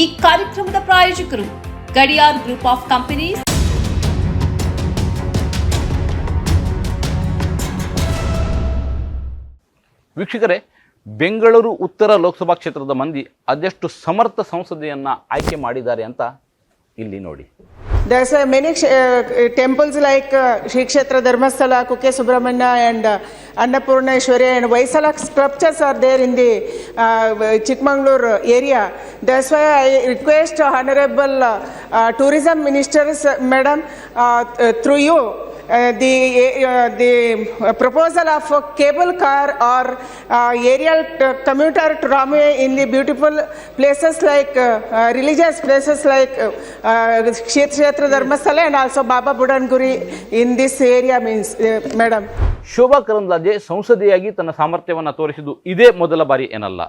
ಈ ಕಾರ್ಯಕ್ರಮದ ಪ್ರಾಯೋಜಕರು ಗಡಿಯಾರ್ ಗ್ರೂಪ್ ಆಫ್ ಕಂಪನೀಸ್. ವೀಕ್ಷಕರೇ, ಬೆಂಗಳೂರು ಉತ್ತರ ಲೋಕಸಭಾ ಕ್ಷೇತ್ರದ ಮಂದಿ ಅದೆಷ್ಟು ಸಮರ್ಥ ಸಂಸದೆಯನ್ನು ಆಯ್ಕೆ ಮಾಡಿದ್ದಾರೆ ಅಂತ ಇಲ್ಲಿ ನೋಡಿ. There's uh, many uh, temples like uh, Shri Kshetra Dharmasthala, Kukke Subramanya and uh, Annapurneshwari and Vaisala sculptures are there in the uh, Chikmagalur area. That's why I request Honorable uh, uh, Tourism Ministers, uh, Madam, uh, through you, the the proposal of cable car or aerial commuter tram in the beautiful places like religious places like Kshetra Dharmasthala and also Baba Budangiri in this area means madam Shobha Karandlaje ಸಂಸದಿಯಾಗಿ ತನ್ನ ಸಾಮರ್ಥ್ಯವನ್ನು ತೋರಿಸಿದ್ದು ಇದೇ ಮೊದಲ ಬಾರಿ ಏನಲ್ಲ.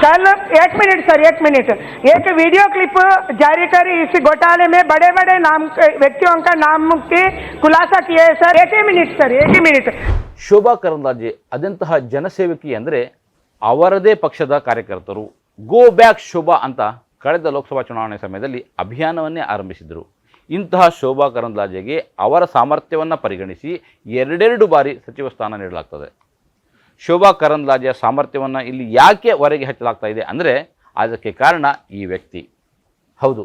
कल एक minute sir एक मिनट एक वीडियो क्लिप जारी कर इस घोटाले में बड़े बड़े नाम व्यक्तियों का नाम की खुलासा किए हैं सर एक ही मिनट सर एक ही मिनट ಶೋಭಾ ಕರಂದ್ಲಾಜೆ ಅದೆಂತಹ ಜನಸೇವಕಿ ಅಂದರೆ ಅವರದೇ ಪಕ್ಷದ ಕಾರ್ಯಕರ್ತರು ಗೋ ಬ್ಯಾಕ್ ಶೋಭಾ ಅಂತ ಕಳೆದ ಲೋಕಸಭಾ ಚುನಾವಣೆ ಸಮಯದಲ್ಲಿ ಅಭಿಯಾನವನ್ನೇ ಆರಂಭಿಸಿದರು ಇಂತಹ ಶೋಭಾ ಕರಂದ್ಲಾಜೆಗೆ ಅವರ ಸಾಮರ್ಥ್ಯವನ್ನು ಪರಿಗಣಿಸಿ ಎರಡೆರಡು ಬಾರಿ ಸಚಿವ ಸ್ಥಾನ ನೀಡಲಾಗ್ತದೆ ಶೋಭಾ ಕರಂದ್ಲಾಜೆಯ ಸಾಮರ್ಥ್ಯವನ್ನು ಇಲ್ಲಿ ಯಾಕೆ ಹೊರಗೆ ಹಚ್ಚಲಾಗ್ತಾ ಇದೆ ಅಂದರೆ ಅದಕ್ಕೆ ಕಾರಣ ಈ ವ್ಯಕ್ತಿ. ಹೌದು.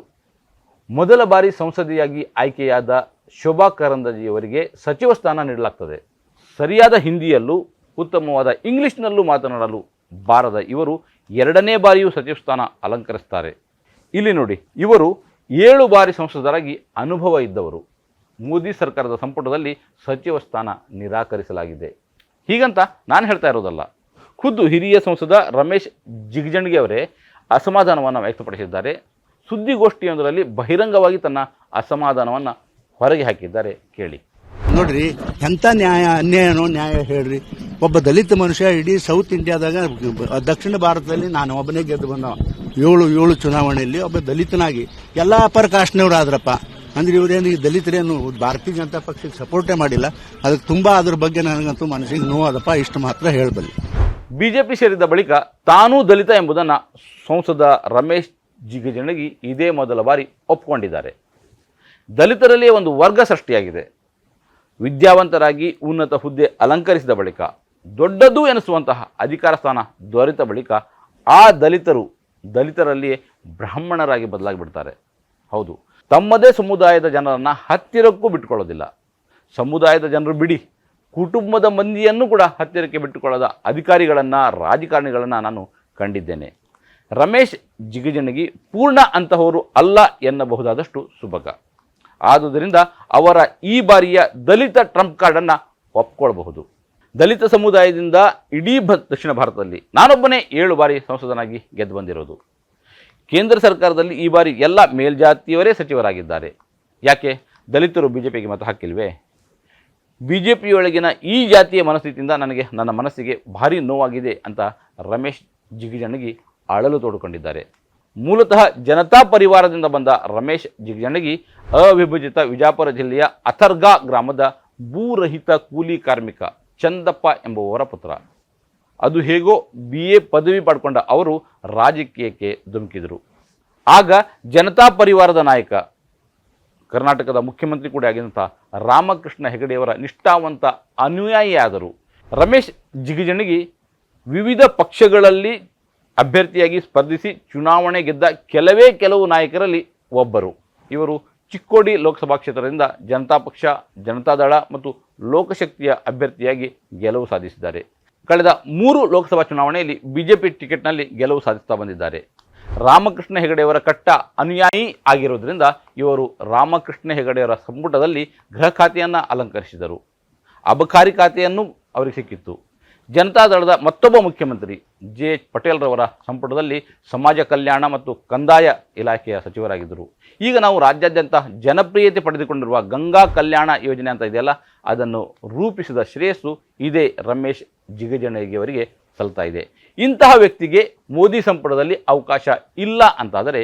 ಮೊದಲ ಬಾರಿ ಸಂಸದೆಯಾಗಿ ಆಯ್ಕೆಯಾದ ಶೋಭಾ ಕರಂದ್ಲಾಜೆಯವರಿಗೆ ಸಚಿವ ಸ್ಥಾನ ನೀಡಲಾಗ್ತದೆ. ಸರಿಯಾದ ಹಿಂದಿಯಲ್ಲೂ, ಉತ್ತಮವಾದ ಇಂಗ್ಲಿಷ್ನಲ್ಲೂ ಮಾತನಾಡಲು ಬಾರದ ಇವರು ಎರಡನೇ ಬಾರಿಯೂ ಸಚಿವ ಸ್ಥಾನ ಅಲಂಕರಿಸ್ತಾರೆ. ಇಲ್ಲಿ ನೋಡಿ, ಇವರು ಏಳು ಬಾರಿ ಸಂಸದರಾಗಿ ಅನುಭವ ಇದ್ದವರು. ಮೋದಿ ಸರ್ಕಾರದ ಸಂಪುಟದಲ್ಲಿ ಸಚಿವ ಸ್ಥಾನ ನಿರಾಕರಿಸಲಾಗಿದೆ. ಹೀಗಂತ ನಾನು ಹೇಳ್ತಾ ಇರೋದಲ್ಲ. ಖುದ್ದು ಹಿರಿಯ ಸಂಸದ ರಮೇಶ್ ಜಿಗಜಣಗಿ ಅವರೇ ಅಸಮಾಧಾನವನ್ನು ವ್ಯಕ್ತಪಡಿಸಿದ್ದಾರೆ. ಸುದ್ದಿಗೋಷ್ಠಿಯೊಂದರಲ್ಲಿ ಬಹಿರಂಗವಾಗಿ ತನ್ನ ಅಸಮಾಧಾನವನ್ನು ಹೊರಗೆ ಹಾಕಿದ್ದಾರೆ. ಕೇಳಿ. ನೋಡ್ರಿ ಎಂಥ ನ್ಯಾಯ, ಅನ್ಯಾಯನೋ ನ್ಯಾಯ ಹೇಳ್ರಿ. ಒಬ್ಬ ದಲಿತ ಮನುಷ್ಯ ಇಡೀ ಸೌತ್ ಇಂಡಿಯಾದಾಗ ದಕ್ಷಿಣ ಭಾರತದಲ್ಲಿ ನಾನು ಒಬ್ಬನೇ ಗೆದ್ದು ಬಂದವ. ಏಳು ಏಳು ಚುನಾವಣೆಯಲ್ಲಿ ಒಬ್ಬ ದಲಿತನಾಗಿ. ಎಲ್ಲ ಅಪರ ಕಾಸ್ಟ್ನವ್ರು ಆದ್ರಪ್ಪ. ಅಂದ್ರೆ ಇವರೇನು ಈ ದಲಿತರೇನು ಭಾರತೀಯ ಜನತಾ ಪಕ್ಷಕ್ಕೆ ಸಪೋರ್ಟೇ ಮಾಡಿಲ್ಲ. ಅದಕ್ಕೆ ತುಂಬಾ ಅದ್ರ ಬಗ್ಗೆ ನನಗಂತೂ ಮನಸ್ಸಿಗೆ ನೋವಾದಪ್ಪ, ಇಷ್ಟು ಮಾತ್ರ ಹೇಳಬಲ್ಲಿ. ಬಿಜೆಪಿ ಸೇರಿದ ಬಳಿಕ ತಾನೂ ದಲಿತ ಎಂಬುದನ್ನು ಸಂಸದ ರಮೇಶ್ ಜಿಗಜಿಣಗಿ ಇದೇ ಮೊದಲ ಬಾರಿ ಒಪ್ಪಿಕೊಂಡಿದ್ದಾರೆ ದಲಿತರಲ್ಲಿ ಒಂದು ವರ್ಗ ಸೃಷ್ಟಿಯಾಗಿದೆ. ವಿದ್ಯಾವಂತರಾಗಿ ಉನ್ನತ ಹುದ್ದೆ ಅಲಂಕರಿಸಿದ ಬಳಿಕ, ದೊಡ್ಡದು ಎನಿಸುವಂತಹ ಅಧಿಕಾರ ಸ್ಥಾನ ದೊರೆತ ಬಳಿಕ ಆ ದಲಿತರು ದಲಿತರಲ್ಲಿಯೇ ಬ್ರಾಹ್ಮಣರಾಗಿ ಬದಲಾಗಿಬಿಡ್ತಾರೆ. ಹೌದು ತಮ್ಮದೇ ಸಮುದಾಯದ ಜನರನ್ನು ಹತ್ತಿರಕ್ಕೂ ಬಿಟ್ಟುಕೊಳ್ಳೋದಿಲ್ಲ. ಸಮುದಾಯದ ಜನರು ಬಿಡಿ, ಕುಟುಂಬದ ಮಂದಿಯನ್ನು ಕೂಡ ಹತ್ತಿರಕ್ಕೆ ಬಿಟ್ಟುಕೊಳ್ಳದ ಅಧಿಕಾರಿಗಳನ್ನು, ರಾಜಕಾರಣಿಗಳನ್ನು ನಾನು ಕಂಡಿದ್ದೇನೆ. ರಮೇಶ್ ಜಿಗಜಣಗಿ ಪೂರ್ಣ ಅಂತಹವರು ಅಲ್ಲ ಎನ್ನಬಹುದಾದಷ್ಟು ಸುಭಗ. ಆದುದರಿಂದ ಅವರ ಈ ಬಾರಿಯ ದಲಿತ ಟ್ರಂಪ್ ಕಾರ್ಡನ್ನು ಒಪ್ಕೊಳ್ಬಹುದು. ದಲಿತ ಸಮುದಾಯದಿಂದ ಇಡೀ ಭ, ದಕ್ಷಿಣ ಭಾರತದಲ್ಲಿ ನಾನೊಬ್ಬನೇ ಏಳು ಬಾರಿ ಸಂಸದನಾಗಿ ಗೆದ್ದು ಬಂದಿರೋದು. ಕೇಂದ್ರ ಸರ್ಕಾರದಲ್ಲಿ ಈ ಬಾರಿ ಎಲ್ಲ ಮೇಲ್ಜಾತಿಯವರೇ ಸಚಿವರಾಗಿದ್ದಾರೆ. ಯಾಕೆ? ದಲಿತರು ಬಿ ಜೆ ಪಿಗೆ ಮತ ಹಾಕಿಲ್ವೆ? ಬಿ ಜೆ ಪಿಯೊಳಗಿನ ಈ ಜಾತಿಯ ಮನಸ್ಥಿತಿಯಿಂದ ನನಗೆ, ನನ್ನ ಮನಸ್ಸಿಗೆ ಭಾರಿ ನೋವಾಗಿದೆ ಅಂತ ರಮೇಶ್ ಜಿಗಜಣಗಿ ಅಳಲು ತೋಡಿಕೊಂಡಿದ್ದಾರೆ. ಮೂಲತಃ ಜನತಾ ಪರಿವಾರದಿಂದ ಬಂದ ರಮೇಶ್ ಜಿಗಜಣಗಿ ಅವಿಭಜಿತ ವಿಜಾಪುರ ಜಿಲ್ಲೆಯ ಅಥರ್ಗಾ ಗ್ರಾಮದ ಭೂರಹಿತ ಕೂಲಿ ಕಾರ್ಮಿಕ ಚಂದಪ್ಪ ಎಂಬುವವರ ಪುತ್ರ. ಅದು ಹೇಗೋ ಬಿ ಎ ಪದವಿ ಪಡ್ಕೊಂಡ ಅವರು ರಾಜಕೀಯಕ್ಕೆ ಧುಮುಕಿದರು. ಆಗ ಜನತಾ ಪರಿವಾರದ ನಾಯಕ, ಕರ್ನಾಟಕದ ಮುಖ್ಯಮಂತ್ರಿ ಕೂಡ ಆಗಿದಂಥ ರಾಮಕೃಷ್ಣ ಹೆಗಡೆಯವರ ನಿಷ್ಠಾವಂತ ಅನುಯಾಯಿಯಾದರು. ರಮೇಶ್ ಜಿಗಜಣಗಿ ವಿವಿಧ ಪಕ್ಷಗಳಲ್ಲಿ ಅಭ್ಯರ್ಥಿಯಾಗಿ ಸ್ಪರ್ಧಿಸಿ ಚುನಾವಣೆ ಗೆದ್ದ ಕೆಲವೇ ಕೆಲವು ನಾಯಕರಲ್ಲಿ ಒಬ್ಬರು. ಇವರು ಚಿಕ್ಕೋಡಿ ಲೋಕಸಭಾ ಕ್ಷೇತ್ರದಿಂದ ಜನತಾ ಪಕ್ಷ ಜನತಾದಳ ಮತ್ತು ಲೋಕಶಕ್ತಿಯ ಅಭ್ಯರ್ಥಿಯಾಗಿ ಗೆಲುವು ಸಾಧಿಸಿದ್ದಾರೆ. ಕಳೆದ ಮೂರು ಲೋಕಸಭಾ ಚುನಾವಣೆಯಲ್ಲಿ ಬಿಜೆಪಿ ಟಿಕೆಟ್ನಲ್ಲಿ ಗೆಲುವು ಸಾಧಿಸ್ತಾ ಬಂದಿದ್ದಾರೆ. ರಾಮಕೃಷ್ಣ ಹೆಗಡೆಯವರ ಕಟ್ಟ ಅನುಯಾಯಿ ಆಗಿರುವುದರಿಂದ ಇವರು ರಾಮಕೃಷ್ಣ ಹೆಗಡೆಯವರ ಸಂಪುಟದಲ್ಲಿ ಗೃಹ ಖಾತೆಯನ್ನು ಅಲಂಕರಿಸಿದರು. ಅಬಕಾರಿ ಖಾತೆಯನ್ನು ಅವರಿಗೆ ಸಿಕ್ಕಿತ್ತು. ಜನತಾದಳದ ಮತ್ತೊಬ್ಬ ಮುಖ್ಯಮಂತ್ರಿ ಜೆ ಎಚ್ ಪಟೇಲ್ರವರ ಸಂಪುಟದಲ್ಲಿ ಸಮಾಜ ಕಲ್ಯಾಣ ಮತ್ತು ಕಂದಾಯ ಇಲಾಖೆಯ ಸಚಿವರಾಗಿದ್ದರು. ಈಗ ನಾವು ರಾಜ್ಯಾದ್ಯಂತ ಜನಪ್ರಿಯತೆ ಪಡೆದುಕೊಂಡಿರುವ ಗಂಗಾ ಕಲ್ಯಾಣ ಯೋಜನೆ ಅಂತ ಇದೆಯಲ್ಲ, ಅದನ್ನು ರೂಪಿಸಿದ ಶ್ರೇಯಸ್ಸು ಇದೇ ರಮೇಶ್ ಜಿಗಜಣಗಿಯವರಿಗೆ ಸಲ್ತಾ ಇದೆ. ಇಂತಹ ವ್ಯಕ್ತಿಗೆ ಮೋದಿ ಸಂಪುಟದಲ್ಲಿ ಅವಕಾಶ ಇಲ್ಲ ಅಂತಾದರೆ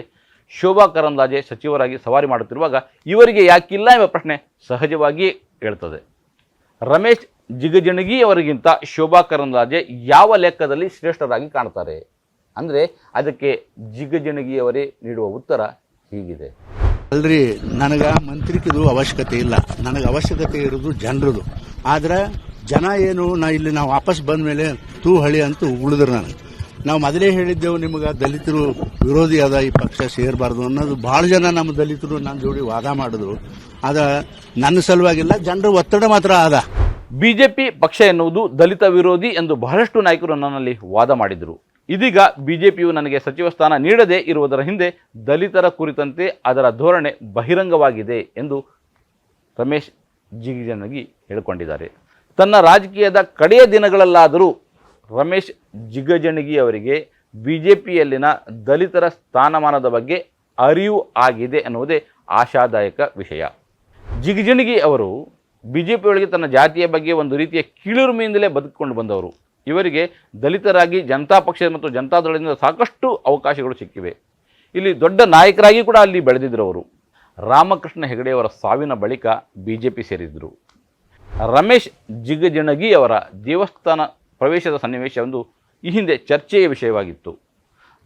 ಶೋಭಾ ಕರಂದ್ಲಾಜೆ ಸಚಿವರಾಗಿ ಸವಾರಿ ಮಾಡುತ್ತಿರುವಾಗ ಇವರಿಗೆ ಯಾಕಿಲ್ಲ ಎಂಬ ಪ್ರಶ್ನೆ ಸಹಜವಾಗಿಯೇ ಹೇಳ್ತದೆ ರಮೇಶ್ ಜಿಗಜಣಗಿ ಅವರಿಗಿಂತ ಶೋಭಾ ಕರಂದ್ಲಾಜೆ ಯಾವ ಲೆಕ್ಕದಲ್ಲಿ ಶ್ರೇಷ್ಠರಾಗಿ ಕಾಣ್ತಾರೆ? ಅಂದರೆ ಅದಕ್ಕೆ ಜಿಗಜಣಗಿಯವರೇ ನೀಡುವ ಉತ್ತರ ಹೀಗಿದೆ. ಅಲ್ರಿ, ನನಗೆ ಮಂತ್ರಿಕದು ಅವಶ್ಯಕತೆ ಇಲ್ಲ. ನನಗೆ ಅವಶ್ಯಕತೆ ಇರೋದು ಜನರದು. ಆದ್ರೆ ಜನ ಏನು, ನಾ ಇಲ್ಲಿ ನಾವು ವಾಪಸ್ ಬಂದ ಮೇಲೆ ತೂ ಹಳಿ ಅಂತ ಉಳಿದ್ರು ನನಗೆ. ನಾವು ಮೊದಲೇ ಹೇಳಿದ್ದೆವು ನಿಮಗೆ, ದಲಿತರು ವಿರೋಧಿ ಅದ, ಈ ಪಕ್ಷ ಸೇರಬಾರ್ದು ಅನ್ನೋದು. ಬಹಳ ಜನ ನಮ್ಮ ದಲಿತರು ನನ್ನ ಜೋಡಿ ವಾದ ಮಾಡಿದ್ರು. ಅದ ನನ್ನ ಸಲುವಾಗಿಲ್ಲ, ಜನರ ಒತ್ತಡ ಮಾತ್ರ ಅದ. ಬಿಜೆಪಿ ಪಕ್ಷ ಎನ್ನುವುದು ದಲಿತ ವಿರೋಧಿ ಎಂದು ಬಹಳಷ್ಟು ನಾಯಕರು ನನ್ನಲ್ಲಿ ವಾದ ಮಾಡಿದರು. ಇದೀಗ ಬಿಜೆಪಿಯು ನನಗೆ ಸಚಿವ ಸ್ಥಾನ ನೀಡದೇ ಇರುವುದರ ಹಿಂದೆ ದಲಿತರ ಕುರಿತಂತೆ ಅದರ ಧೋರಣೆ ಬಹಿರಂಗವಾಗಿದೆ ಎಂದು ರಮೇಶ್ ಜಿಗಜನಗಿ ಹೇಳಿಕೊಂಡಿದ್ದಾರೆ. ತನ್ನ ರಾಜಕೀಯದ ಕಡೆಯ ದಿನಗಳಲ್ಲಾದರೂ ರಮೇಶ್ ಜಿಗಜಣಗಿ ಅವರಿಗೆ ಬಿಜೆಪಿಯಲ್ಲಿನ ದಲಿತರ ಸ್ಥಾನಮಾನದ ಬಗ್ಗೆ ಅರಿವು ಆಗಿದೆ ಎನ್ನುವುದೇ ಆಶಾದಾಯಕ ವಿಷಯ. ಜಿಗಜಣಗಿ ಅವರು ಬಿಜೆಪಿಯೊಳಗೆ ತನ್ನ ಜಾತಿಯ ಬಗ್ಗೆ ಒಂದು ರೀತಿಯ ಕೀಳುರಿಮೆಯಿಂದಲೇ ಬದುಕಿಕೊಂಡು ಬಂದವರು. ಇವರಿಗೆ ದಲಿತರಾಗಿ ಜನತಾ ಪಕ್ಷ ಮತ್ತು ಜನತಾದಳದಿಂದ ಸಾಕಷ್ಟು ಅವಕಾಶಗಳು ಸಿಕ್ಕಿವೆ. ಇಲ್ಲಿ ದೊಡ್ಡ ನಾಯಕರಾಗಿ ಕೂಡ ಅಲ್ಲಿ ಬೆಳೆದಿದ್ದರು ಅವರು ರಾಮಕೃಷ್ಣ ಹೆಗಡೆಯವರ ಸಾವಿನ ಬಳಿಕ ಬಿ ಜೆ ಪಿ ಸೇರಿದ್ದರು ರಮೇಶ್ ಜಿಗಜಣಗಿ ಅವರ ದೇವಸ್ಥಾನ ಪ್ರವೇಶದ ಸನ್ನಿವೇಶವೊಂದು ಈ ಹಿಂದೆ ಚರ್ಚೆಯ ವಿಷಯವಾಗಿತ್ತು.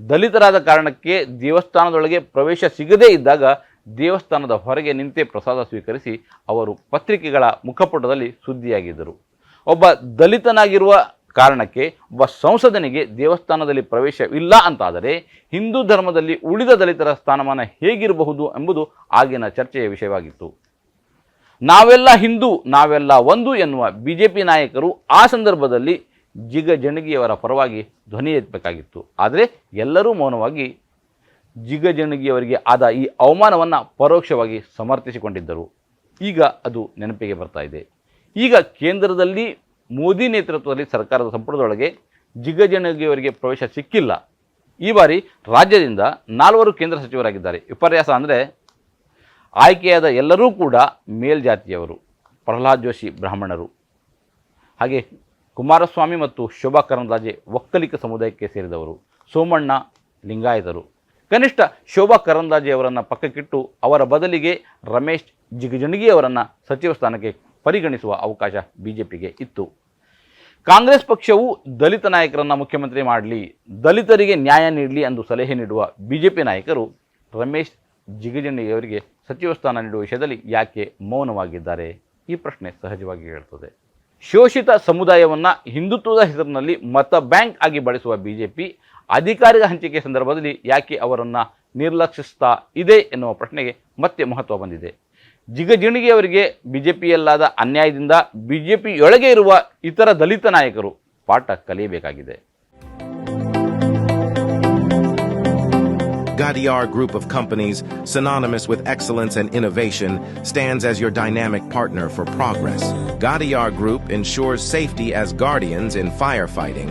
ದಲಿತರಾದ ಕಾರಣಕ್ಕೆ ದೇವಸ್ಥಾನದೊಳಗೆ ಪ್ರವೇಶ ಸಿಗದೇ ಇದ್ದಾಗ ದೇವಸ್ಥಾನದ ಹೊರಗೆ ನಿಂತೇ ಪ್ರಸಾದ ಸ್ವೀಕರಿಸಿ ಅವರು ಪತ್ರಿಕೆಗಳ ಮುಖಪುಟದಲ್ಲಿ ಸುದ್ದಿಯಾಗಿದ್ದರು. ಒಬ್ಬ ದಲಿತನಾಗಿರುವ ಕಾರಣಕ್ಕೆ ಒಬ್ಬ ಸಂಸದನಿಗೆ ದೇವಸ್ಥಾನದಲ್ಲಿ ಪ್ರವೇಶವಿಲ್ಲ ಅಂತಾದರೆ ಹಿಂದೂ ಧರ್ಮದಲ್ಲಿ ಉಳಿದ ದಲಿತರ ಸ್ಥಾನಮಾನ ಹೇಗಿರಬಹುದು ಎಂಬುದು ಆಗಿನ ಚರ್ಚೆಯ ವಿಷಯವಾಗಿತ್ತು. ನಾವೆಲ್ಲ ಹಿಂದೂ, ನಾವೆಲ್ಲ ಒಂದು ಎನ್ನುವ ಬಿ ಜೆ ಪಿ ನಾಯಕರು ಆ ಸಂದರ್ಭದಲ್ಲಿ ಜಿಗ ಜಣಗಿಯವರ ಪರವಾಗಿ ಧ್ವನಿ ಎತ್ತಬೇಕಾಗಿತ್ತು. ಆದರೆ ಎಲ್ಲರೂ ಮೌನವಾಗಿ ಜಿಗ ಜಣಗಿಯವರಿಗೆ ಆದ ಈ ಅವಮಾನವನ್ನು ಪರೋಕ್ಷವಾಗಿ ಸಮರ್ಥಿಸಿಕೊಂಡಿದ್ದರು. ಈಗ ಅದು ನೆನಪಿಗೆ ಬರ್ತಾ ಇದೆ. ಈಗ ಕೇಂದ್ರದಲ್ಲಿ ಮೋದಿ ನೇತೃತ್ವದಲ್ಲಿ ಸರ್ಕಾರದ ಸಂಪುಟದೊಳಗೆ ಜಿಗಜಣಗಿಯವರಿಗೆ ಪ್ರವೇಶ ಸಿಕ್ಕಿಲ್ಲ. ಈ ಬಾರಿ ರಾಜ್ಯದಿಂದ ನಾಲ್ವರು ಕೇಂದ್ರ ಸಚಿವರಾಗಿದ್ದಾರೆ. ವಿಪರ್ಯಾಸ ಅಂದರೆ ಆಯ್ಕೆಯಾದ ಎಲ್ಲರೂ ಕೂಡ ಮೇಲ್ಜಾತಿಯವರು, ಪ್ರಹ್ಲಾದ್ ಜೋಶಿ ಬ್ರಾಹ್ಮಣರು. ಹಾಗೆ ಕುಮಾರಸ್ವಾಮಿ ಮತ್ತು ಶೋಭಾ ಕರಂದ್ಲಾಜೆ ಒಕ್ಕಲಿಗ ಸಮುದಾಯಕ್ಕೆ ಸೇರಿದವರು, ಸೋಮಣ್ಣ ಲಿಂಗಾಯತರು. ಕನಿಷ್ಠ ಶೋಭಾ ಕರಂದಾಜಿ ಅವರನ್ನು ಪಕ್ಕಕ್ಕಿಟ್ಟು ಅವರ ಬದಲಿಗೆ ರಮೇಶ್ ಜಿಗಜಣಗಿ ಅವರನ್ನು ಸಚಿವ ಸ್ಥಾನಕ್ಕೆ ಪರಿಗಣಿಸುವ ಅವಕಾಶ ಬಿಜೆಪಿಗೆ ಇತ್ತು. ಕಾಂಗ್ರೆಸ್ ಪಕ್ಷವು ದಲಿತ ನಾಯಕರನ್ನು ಮುಖ್ಯಮಂತ್ರಿ ಮಾಡಲಿ, ದಲಿತರಿಗೆ ನ್ಯಾಯ ನೀಡಲಿ ಎಂದು ಸಲಹೆ ನೀಡುವ ಬಿಜೆಪಿ ನಾಯಕರು ರಮೇಶ್ ಜಿಗಜಣಿಯವರಿಗೆ ಸಚಿವ ಸ್ಥಾನ ನೀಡುವ ವಿಷಯದಲ್ಲಿ ಯಾಕೆ ಮೌನವಾಗಿದ್ದಾರೆ? ಈ ಪ್ರಶ್ನೆ ಸಹಜವಾಗಿ ಹೇಳ್ತದೆ ಶೋಷಿತ ಸಮುದಾಯವನ್ನು ಹಿಂದುತ್ವದ ಹೆಸರಿನಲ್ಲಿ ಮತ ಬ್ಯಾಂಕ್ ಆಗಿ ಬಳಸುವ ಬಿಜೆಪಿ ಅಧಿಕಾರಿಕ ಹಂಚಿಕೆ ಸಂದರ್ಭದಲ್ಲಿ ಯಾಕೆ ಅವರನ್ನು ನಿರ್ಲಕ್ಷಿಸ್ತಾ ಇದೆ ಎನ್ನುವ ಪ್ರಶ್ನೆಗೆ ಮತ್ತೆ ಮಹತ್ವ ಬಂದಿದೆ ಜಿಗಜಿಣಗಿಯವರಿಗೆ ಬಿಜೆಪಿಯಲ್ಲಾದ ಅನ್ಯಾಯದಿಂದ ಬಿಜೆಪಿಯೊಳಗೆ ಇರುವ ಇತರ ದಲಿತ ನಾಯಕರು ಪಾಠ ಕಲಿಯಬೇಕಾಗಿದೆ Gadiar Group of Companies, synonymous with excellence and innovation, stands as your dynamic partner for progress. Gadiar Group ensures safety as guardians in firefighting